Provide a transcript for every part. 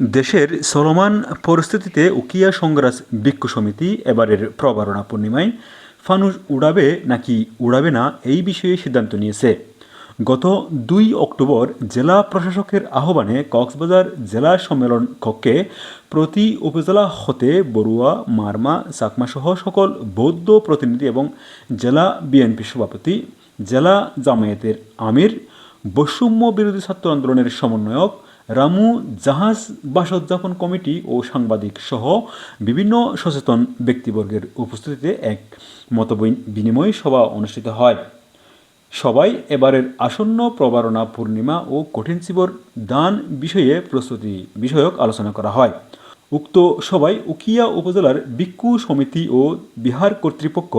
দেশের চলমান পরিস্থিতিতে উকিয়া সংগ্রাস বিক্ষু সমিতি এবারের প্রবারণা পূর্ণিমায় ফানুস উড়াবে নাকি উড়াবে না এই বিষয়ে সিদ্ধান্ত নিয়েছে। গত দুই অক্টোবর জেলা প্রশাসকের আহ্বানে কক্সবাজার জেলা সম্মেলন কক্ষে প্রতি উপজেলা হতে বড়ুয়া, মারমা, চাকমাসহ সকল বৌদ্ধ প্রতিনিধি এবং জেলা বিএনপি সভাপতি, জেলা জামায়াতের আমির, বৈষম্য বিরোধী ছাত্র আন্দোলনের সমন্বয়ক রামু জাহাজ বাসোদ্যাপন কমিটি ও সাংবাদিক সহ বিভিন্ন সচেতন ব্যক্তিবর্গের উপস্থিতিতে এক মত বিনিময় সভা অনুষ্ঠিত হয়। সবাই এবারের আসন্ন প্রবারণা পূর্ণিমা ও কঠিন শিবর দান বিষয়ে প্রস্তুতি বিষয়ক আলোচনা করা হয়। উক্ত সভায় উকিয়া উপজেলার বিক্ষু সমিতি ও বিহার কর্তৃপক্ষ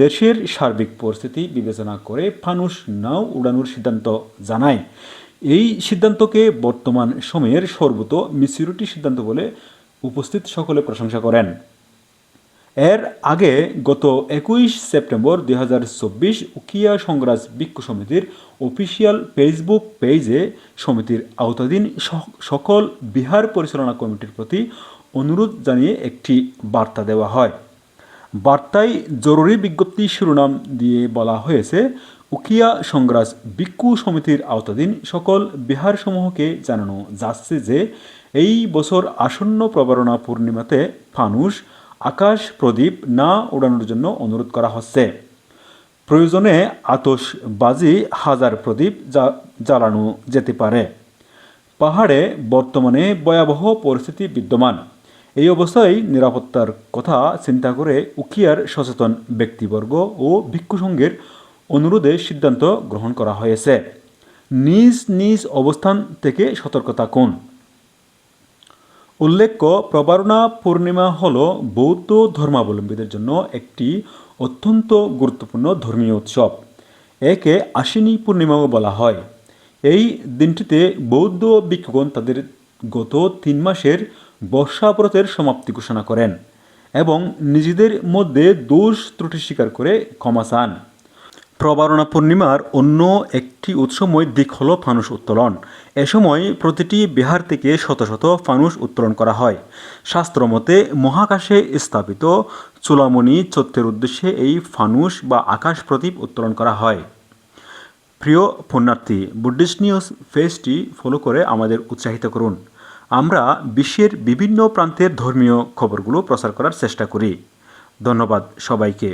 দেশের সার্বিক পরিস্থিতি বিবেচনা করে ফানুস নাও উড়ানোর সিদ্ধান্ত জানায়। এই সিদ্ধান্তকে বর্তমান সময়ের সর্বত মিসিউরিটি সিদ্ধান্ত বলে উপস্থিত সকলে প্রশংসা করেন। এর আগে গত একুশ সেপ্টেম্বর দুই হাজার চব্বিশ উকিয়া সংগ্রাস বিক্ষু সমিতির অফিসিয়াল ফেসবুক পেজে সমিতির আওতাধীন সকল বিহার পরিচালনা কমিটির প্রতি অনুরোধ জানিয়ে একটি বার্তা দেওয়া হয়। বার্তায় জরুরি বিজ্ঞপ্তি শিরোনাম দিয়ে বলা হয়েছে উকিয়া সংগ্রাস বিক্ষু সমিতির আওতাধীন সকল বিহারসমূহকে জানানো যাচ্ছে যে এই বছর আসন্ন প্রবারণা পূর্ণিমাতে ফানুস আকাশ প্রদীপ না উড়ানোর জন্য অনুরোধ করা হচ্ছে। প্রয়োজনে আতশবাজি হাজার প্রদীপ জ্বালানো যেতে পারে। পাহাড়ে বর্তমানে ভয়াবহ পরিস্থিতি বিদ্যমান। এই অবস্থায় নিরাপত্তার কথা চিন্তা করে উকিয়ার সচেতন ব্যক্তিবর্গ ও ভিক্ষু সংঘের অনুরোধে সিদ্ধান্ত গ্রহণ করা হয়েছে। নিজ নিজ অবস্থান থেকে সতর্ক থাকুন উল্লেখ্য, প্রবারণা পূর্ণিমা হল বৌদ্ধ ধর্মাবলম্বীদের জন্য একটি অত্যন্ত গুরুত্বপূর্ণ ধর্মীয় উৎসব। একে আশ্বিনী পূর্ণিমাও বলা হয়। এই দিনটিতে বৌদ্ধ ভিক্ষুগণ তাদের গত তিন মাসের বর্ষাব্রতের সমাপ্তি ঘোষণা করেন এবং নিজেদের মধ্যে দোষ ত্রুটি স্বীকার করে ক্ষমা চান। প্রবারণা পূর্ণিমার অন্য একটি উৎসময় দিক হলো ফানুস উত্তোলন। এ সময় প্রতিটি বিহার থেকে শত শত ফানুস উত্তোলন করা হয়। শাস্ত্রমতে মহাকাশে স্থাপিত চুলামণি চত্বের উদ্দেশ্যে এই ফানুস বা আকাশ প্রদীপ উত্তোলন করা হয়। প্রিয় পুণ্যার্থী, বুদ্ধিস্ট নিউজ ফেসটি ফলো করে আমাদের উৎসাহিত করুন। আমরা বিশ্বের বিভিন্ন প্রান্তের ধর্মীয় খবরগুলো প্রচার করার চেষ্টা করি। ধন্যবাদ সবাইকে।